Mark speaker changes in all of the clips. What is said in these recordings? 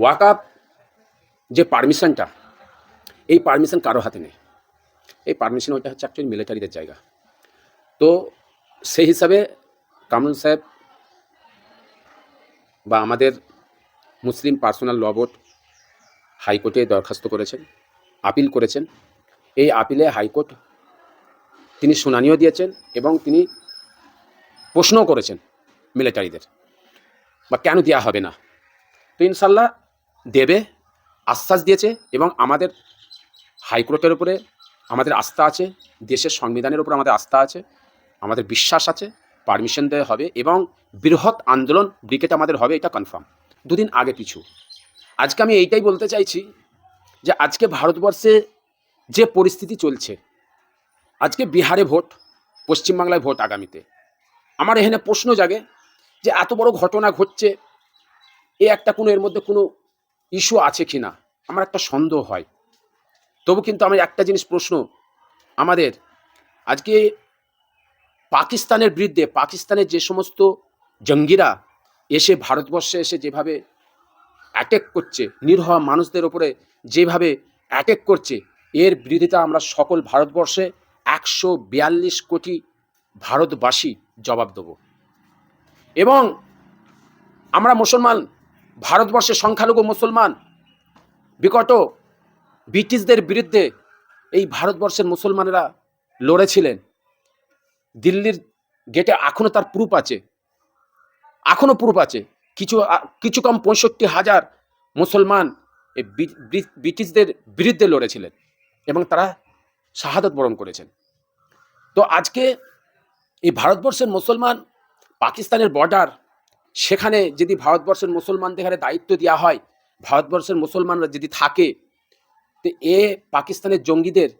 Speaker 1: ওয়াকাপ যে পারমিশনটা, এই পারমিশন কারও হাতে নেই। এই পারমিশন ওইটা হচ্ছে অ্যাকচুয়ালি মিলিটারিদের জায়গা। তো সেই হিসাবে কামরুল সাহেব বা আমাদের মুসলিম পার্সোনাল ল বোর্ড হাইকোর্টে দরখাস্ত করেছেন, আপিল করেছেন। এই আপিলে হাইকোর্ট তিনি শুনানিও দিয়েছেন এবং তিনি প্রশ্নও করেছেন মিলিটারিদের বা কেন দেওয়া হবে না? তো ইনশাল্লাহ দেবে, আশ্বাস দিয়েছে এবং আমাদের হাইকোর্টের উপরে আমাদের আস্থা আছে, দেশের সংবিধানের উপর আমাদের আস্থা আছে, আমাদের বিশ্বাস আছে পারমিশন দেওয়া হবে এবং বৃহৎ আন্দোলন ব্রিকেট আমাদের হবে, এটা কনফার্ম দুদিন আগে পিছু। আজকে আমি এইটাই বলতে চাইছি যে আজকে ভারতবর্ষে যে পরিস্থিতি চলছে, আজকে বিহারে ভোট, পশ্চিমবাংলায় ভোট আগামীতে। আমার এখানে প্রশ্ন জাগে যে এত বড় ঘটনা ঘটছে, এ একটা কোনো এর মধ্যে কোনো ইস্যু আছে কি না আমার একটা সন্দেহ হয়। তবু কিন্তু আমার একটা জিনিস প্রশ্ন। আমাদের আজকে পাকিস্তানের বিরুদ্ধে, পাকিস্তানের যে সমস্ত জঙ্গিরা এসে ভারতবর্ষে এসে যেভাবে অ্যাটেক করছে, নিরহ মানুষদের ওপরে যেভাবে অ্যাটেক করছে, এর বিরোধিতা আমরা সকল ভারতবর্ষে একশো বিয়াল্লিশ কোটি ভারতবাসী জবাব দেব। এবং আমরা মুসলমান ভারতবর্ষের সংখ্যালঘু মুসলমান। বিকট ব্রিটিশদের বিরুদ্ধে এই ভারতবর্ষের মুসলমানেরা লড়েছিলেন। দিল্লির গেটে এখনও তার প্রুফ আছে। এখনও প্রুফ আছে। কিছু কিছু কম পঁয়ষট্টি হাজার মুসলমান এই ব্রিটিশদের বিরুদ্ধে লড়েছিলেন এবং তারা শাহাদত বরণ করেছেন। তো আজকে এই ভারতবর্ষের মুসলমান পাকিস্তানের বর্ডার সেখানে যদি ভারতবর্ষের মুসলমানদের এখানে দায়িত্ব দেওয়া হয়, ভারতবর্ষের মুসলমানরা যদি থাকে, তো এ পাকিস্তানের জঙ্গিদের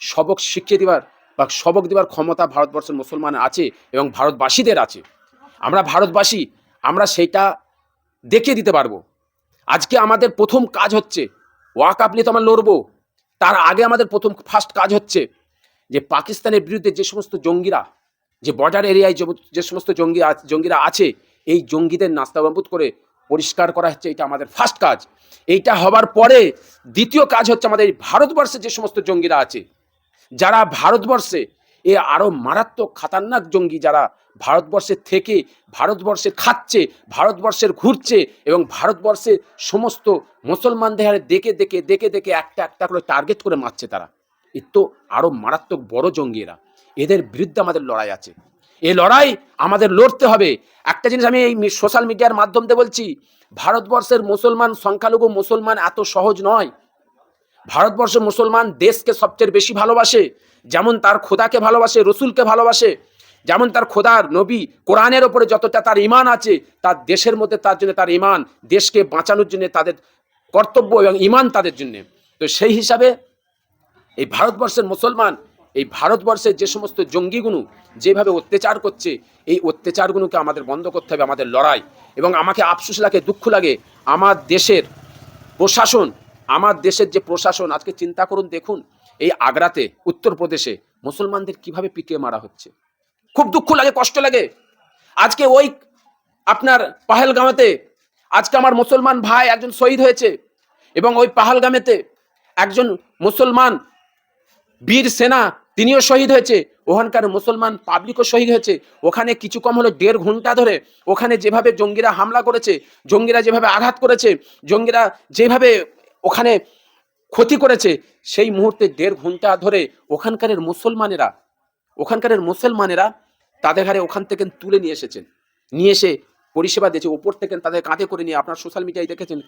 Speaker 1: সবক শিখিয়ে দেওয়ার বা সবক দেওয়ার ক্ষমতা ভারতবর্ষের মুসলমান আছে এবং ভারতবাসীদের আছে। আমরা ভারতবাসী, আমরা সেইটা দেখিয়ে দিতে পারব। আজকে আমাদের প্রথম কাজ হচ্ছে, ওয়াক আপ নিয়ে তো আমরা লড়বো, তার আগে আমাদের প্রথম ফার্স্ট কাজ হচ্ছে যে পাকিস্তানের বিরুদ্ধে যে সমস্ত জঙ্গিরা, যে বর্ডার এরিয়ায় যে সমস্ত জঙ্গি জঙ্গিরা আছে এই জঙ্গিদের নাস্তাবাবুত করে পরিষ্কার করা হচ্ছে, এটা আমাদের ফার্স্ট কাজ। এইটা হবার পরে দ্বিতীয় কাজ হচ্ছে আমাদের ভারতবর্ষে যে সমস্ত জঙ্গিরা আছে, যারা ভারতবর্ষে এ আরও মারাত্মক খাতারনাক জঙ্গি যারা ভারতবর্ষের থেকে ভারতবর্ষে খাচ্ছে, ভারতবর্ষের ঘুরছে এবং ভারতবর্ষের সমস্ত মুসলমানদের হারে দেখে দেখে দেখে দেখে একটা একটা করে টার্গেট করে মারছে তারা। এ তো আরও মারাত্মক বড় জঙ্গিরা। এদের বিরুদ্ধে আমাদের লড়াই আছে। এই লড়াই আমাদের লড়তে হবে। একটা জিনিস আমি এই সোশ্যাল মিডিয়ার মাধ্যম দিয়ে বলছি, ভারতবর্ষের মুসলমান সংখ্যালঘু মুসলমান এত সহজ নয়। ভারতবর্ষের মুসলমান দেশকে সবচেয়ে বেশি ভালোবাসে, যেমন তার খোদাকে ভালোবাসে, রসুলকে ভালোবাসে, যেমন তার খোদার নবী কোরআনের ওপরে যতটা তার ইমান আছে, তার দেশের মধ্যে তার জন্য তার ইমান দেশকে বাঁচানোর জন্য তাদের কর্তব্য এবং ইমান তাদের জন্য। তো সেই হিসাবে এই ভারতবর্ষের মুসলমান এই ভারতবর্ষের যে সমস্ত জঙ্গিগুলো যেভাবে অত্যাচার করছে, এই অত্যাচারগুলোকে আমাদের বন্ধ করতে হবে, আমাদের লড়াই। এবং আমাকে আফসোস লাগে, দুঃখ লাগে, আমার দেশের প্রশাসন, আমার দেশের যে প্রশাসন, আজকে চিন্তা করুন, দেখুন, এই আগ্রাতে, উত্তরপ্রদেশে মুসলমানদের কীভাবে পিটিয়ে মারা হচ্ছে। খুব দুঃখ লাগে, কষ্ট লাগে। আজকে ওই আপনার পাহেলগাঁওতে আজকে আমার মুসলমান ভাই একজন শহীদ হয়েছে, এবং ওই পাহালগামেতে একজন মুসলমান বীর সেনা তিনিও শহীদ হয়েছে। ওখানকার মুসলমান পাবলিকও শহীদ হয়েছে। ওখানে কিছু কম হলো দেড় ঘণ্টা ধরে ওখানে যেভাবে জঙ্গিরা হামলা করেছে, জঙ্গিরা যেভাবে আঘাত করেছে, জঙ্গিরা যেভাবে ওখানে ক্ষতি করেছে, সেই মুহূর্তে দেড় ঘণ্টা ধরে ওখানকারের মুসলমানেরা ওখানকারের মুসলমানেরা তাদের ঘরে ওখান থেকে তুলে নিয়ে এসেছেন। নিয়ে এসে পরিষেবা দিয়েছে। ওপর থেকে তাদের কাঁধে করে নিয়ে আপনার সোশ্যাল মিডিয়ায় দেখেছেন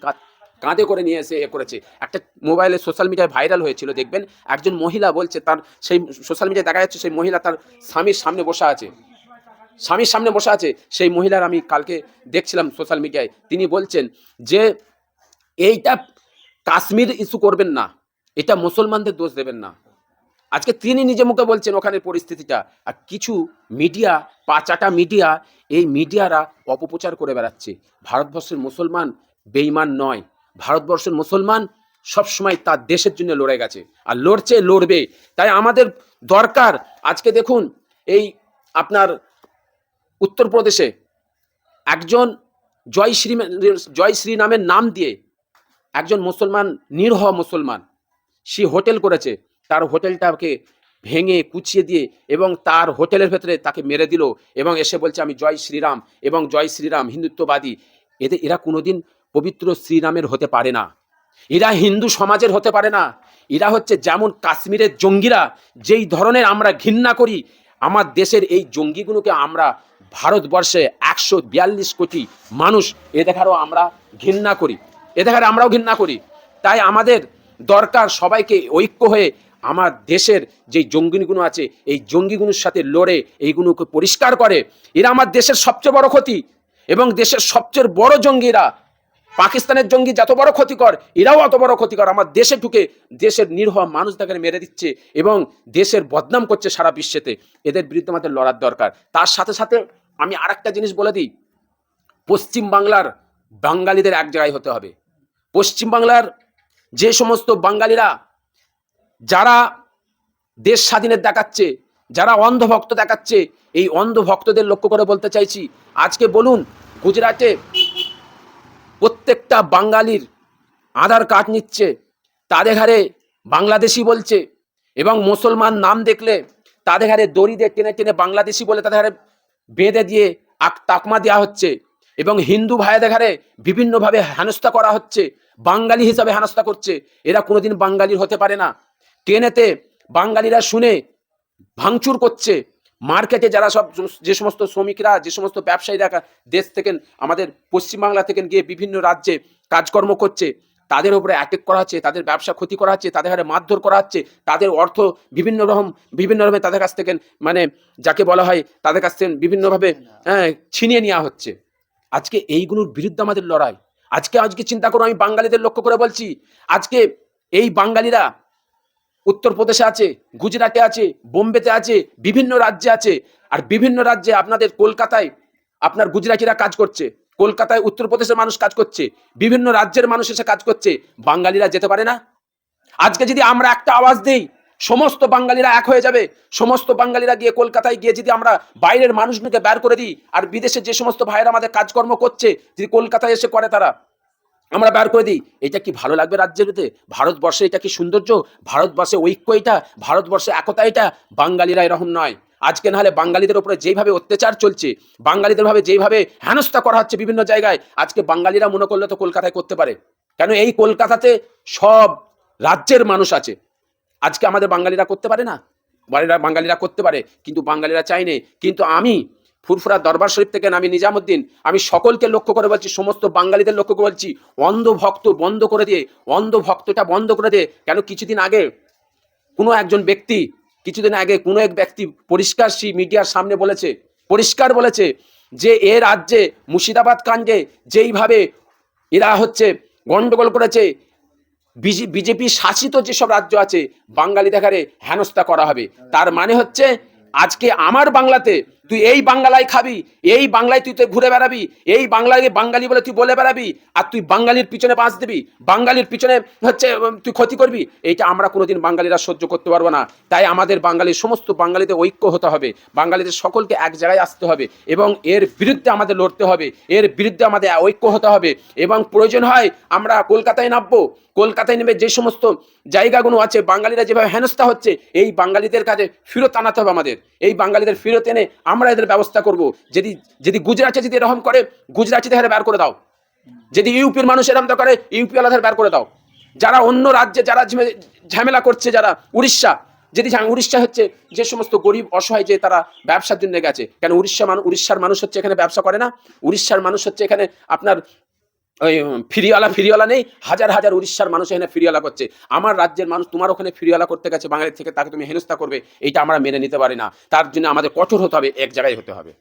Speaker 1: কাঁধ- করে নিয়ে এসে এ করেছে। একটা মোবাইলে সোশ্যাল মিডিয়ায় ভাইরাল হয়েছিল, দেখবেন? একজন মহিলা বলছে, তার সেই সোশ্যাল মিডিয়ায় দেখা যাচ্ছে, সেই মহিলা তার স্বামীর সামনে বসে আছে। স্বামীর সামনে বসে আছে, সেই মহিলার আমি কালকে দেখছিলাম সোশ্যাল মিডিয়ায় তিনি বলছেন যে, এইটা কাশ্মীর ইস্যু করবেন না, এটা মুসলমানদের দোষ দেবেন না। আজকে তিনি নিজে মুখে বলছেন ওখানে পরিস্থিতিটা। আর কিছু মিডিয়া পাঁচাটা মিডিয়া এই মিডিয়ারা অপপ্রচার করে বেড়াচ্ছে। ভারতবর্ষের মুসলমান বেইমান নয়। ভারতবর্ষের মুসলমান সবসময় তার দেশের জন্য লড়ে গেছে। আর লড়ছে, লড়বে। তাই আমাদের দরকার, আজকে দেখুন, এই আপনার উত্তরপ্রদেশে একজন জয় শ্রী জয় শ্রী নামের নাম দিয়ে একজন মুসলমান, নিরহ মুসলমান, সে হোটেল করেছে। তার হোটেলটাকে ভেঙে, কুচিয়ে দিয়ে এবং তার হোটেলের ভেতরে তাকে মেরে দিল এবং এসে বলছে, আমি জয় শ্রীরাম এবং জয় শ্রীরাম, হিন্দুত্ববাদী। এদের, এরা কোনোদিন পবিত্র শ্রীরামের হতে পারে না। এরা হিন্দু সমাজের হতে পারে না। এরা হচ্ছে যেমন কাশ্মীরের জঙ্গিরা, যেই ধরনের আমরা ঘৃণা করি, আমার দেশের এই জঙ্গিগুলোকে আমরা ভারতবর্ষে একশো বিয়াল্লিশ কোটি মানুষ এ দেখারও আমরা ঘৃণা করি। এ দেখারে আমরাও ঘৃণা করি। তাই আমাদের দরকার সবাইকে ঐক্য হয়ে আমার দেশের যে জঙ্গিগুলো আছে, এই জঙ্গিগুলোর সাথে লড়ে এইগুলোকে পরিষ্কার করে। এরা আমার দেশের সবচেয়ে বড় ক্ষতি এবং দেশের সবচেয়ে বড় জঙ্গিরা পাকিস্তানের জঙ্গি যত বড় ক্ষতিকর, এরাও অত বড় ক্ষতিকর। আমার দেশে ঢুকে দেশের নির্হ মানুষ তাকে মেরে দিচ্ছে এবং দেশের বদনাম করছে সারা বিশ্বেতে। এদের বিরুদ্ধে আমাদের লড়ার দরকার। তার সাথে সাথে আমি আরেকটা জিনিস বলে দিই। পশ্চিম বাংলার বাঙালিদের এক জায়গায় হতে হবে। পশ্চিম বাংলার যে সমস্ত বাঙালিরা, যারা দেশ স্বাধীনের দেখাচ্ছে, যারা অন্ধভক্ত দেখাচ্ছে, এই অন্ধভক্তদের লক্ষ্য করে বলতে চাইছি, আজকে বলুন, গুজরাটে প্রত্যেকটা বাঙালির আধার কার্ড নিচ্ছে, তাদের ঘাড়ে বাংলাদেশি বলছে এবং মুসলমান নাম দেখলে তাদের ঘাড়ে দড়ি দিয়ে টেনে টেনে বাংলাদেশি বলে তাদের ঘাড়ে বেঁধে দিয়ে আক তাকমা দেওয়া হচ্ছে এবং হিন্দু ভাইদের ঘাড়ে বিভিন্নভাবে হেনস্থা করা হচ্ছে, বাঙালি হিসাবে হেনস্থা করছে। এরা কোনোদিন বাঙালির হতে পারে না। ট্রেনেতে বাঙালিরা শুনে ভাঙচুর করছে। মার্কেটে যারা সব যে সমস্ত শ্রমিকরা, যে সমস্ত ব্যবসায়ীরা দেশ থেকে, আমাদের পশ্চিমবাংলা থেকে গিয়ে বিভিন্ন রাজ্যে কাজকর্ম করছে, তাদের উপরে অ্যাটেক করা হচ্ছে, তাদের ব্যবসা ক্ষতি করা হচ্ছে, তাদের হারে মারধর করা হচ্ছে, তাদের অর্থ বিভিন্ন রকম বিভিন্ন রকমের তাদের কাছ থেকে মানে যাকে বলা হয়, তাদের কাছ থেকে বিভিন্নভাবে হ্যাঁ ছিনিয়ে নেওয়া হচ্ছে। আজকে এইগুলোর বিরুদ্ধে আমাদের লড়াই। আজকে আজকে চিন্তা করো, আমি বাঙালিদের লক্ষ্য করে বলছি, আজকে এই বাঙালিরা উত্তরপ্রদেশে আছে, গুজরাটে আছে, বোম্বেতে আছে, বিভিন্ন রাজ্যে আছে। আর বিভিন্ন রাজ্যে আপনাদের কলকাতায় আপনার গুজরাটিরা কাজ করছে, কলকাতায় উত্তরপ্রদেশের মানুষ কাজ করছে, বিভিন্ন রাজ্যের মানুষ এসে কাজ করছে, বাঙালিরা যেতে পারে না? আজকে যদি আমরা একটা আওয়াজ দিই, সমস্ত বাঙালিরা এক হয়ে যাবে, সমস্ত বাঙালিরা গিয়ে কলকাতায় গিয়ে যদি আমরা বাইরের মানুষগুলোকে বের করে দিই, আর বিদেশে যে সমস্ত ভাইয়েরা আমাদের কাজকর্ম করছে, যদি কলকাতায় এসে করে তারা আমরা বের করে দিই। এটা কি ভালো লাগবে রাজ্যেরতে ভারতবর্ষে এটা কি সৌন্দর্য? ভারতবর্ষে ঐক্য এটা? ভারতবর্ষে একতা এটা? বাঙালিরা এরকম নয়। আজকে নাহলে বাঙালিদের উপরে যেইভাবে অত্যাচার চলছে, বাঙালিদের ভাবে যেইভাবে হেনস্থা করা হচ্ছে বিভিন্ন জায়গায়, আজকে বাঙালিরা মনে করলে তো কলকাতায় করতে পারে। কেন এই কলকাতাতে সব রাজ্যের মানুষ আছে। আজকে আমাদের বাঙালিরা করতে পারে না? বাঙালিরা বাঙালিরা করতে পারে, কিন্তু বাঙালিরা চাইনে কিন্তু আমি ফুরফুরা দরবার শরীফ থেকে আমি নিজামুদ্দিন, আমি সকলকে লক্ষ্য করে বলছি, সমস্ত বাঙালিদের লক্ষ্য করে বলছি অন্ধ ভক্ত বন্ধ করে দিয়ে অন্ধ ভক্তটা বন্ধ করে দিয়ে, কেন কিছুদিন আগে কোনো একজন ব্যক্তি, কিছুদিন আগে কোনো এক ব্যক্তি পরিষ্কার সেই মিডিয়ার সামনে বলেছে, পরিষ্কার বলেছে যে এ রাজ্যে মুর্শিদাবাদ কাণ্ডে যেইভাবে এরা হচ্ছে গন্ডগোল করেছে বিজেপি শাসিত যেসব রাজ্য আছে বাঙালি দেখারে হেনস্থা করা হবে। তার মানে হচ্ছে, আজকে আমার বাংলাতে তুই এই বাংলায় খাবি, এই বাংলায় তুই ঘুরে বেড়াবি, এই বাংলায় বাঙালি বলে তুই বলে বেড়াবি, আর তুই বাঙালির পিছনে বাঁচ দিবি, বাঙালির পিছনে হচ্ছে তুই ক্ষতি করবি, এইটা আমরা কোনোদিন বাঙালিরা সহ্য করতে পারব না। তাই আমাদের বাঙালির সমস্ত বাঙালিদের ঐক্য হতে হবে, বাঙালিদের সকলকে এক জায়গায় আসতে হবে, এবং এর বিরুদ্ধে আমাদের লড়তে হবে, এর বিরুদ্ধে আমাদের ঐক্য হতে হবে, এবং প্রয়োজন হয় আমরা কলকাতায় নামবো, কলকাতায় নেমে যে সমস্ত জায়গাগুলো আছে, বাঙালিরা যেভাবে হেনস্থা হচ্ছে, এই বাঙালিদের কাছে ফেরত আনাতে হবে আমাদের, এই বাঙালিদের ফেরত এনে আমরা এদের ব্যবস্থা করব। যদি যদি গুজরাটে যদি এরকম করে গুজরাটিতে হারে বের করে দাও। যদি ইউপির মানুষ এরকম তো করে, ইউপি আলাদা বের করে দাও। যারা অন্য রাজ্যে, যারা ঝামেলা করছে, যারা উড়িষ্যা, যদি উড়িষ্যা হচ্ছে যে সমস্ত গরিব, অসহায় যে তারা ব্যবসার জন্য গেছে, কেন উড়িষ্যা মানুষ উড়িষ্যার মানুষ হচ্ছে এখানে ব্যবসা করে না? উড়িষ্যার মানুষ হচ্ছে এখানে আপনার ওই ফিরিওয়ালা ফিরিওয়ালা নেই। হাজার হাজার উড়িষ্যার মানুষ এখানে ফিরিওয়ালা করছে। আমার রাজ্যের মানুষ তোমার ওখানে ফিরিওয়ালা করতে গেছে, বাঙালি থেকে, তাকে তুমি হেনস্থা করবে। এটা আমরা মেনে নিতে পারি না। তার জন্য আমাদের কঠোর হতে হবে, এক জায়গায় হতে হবে।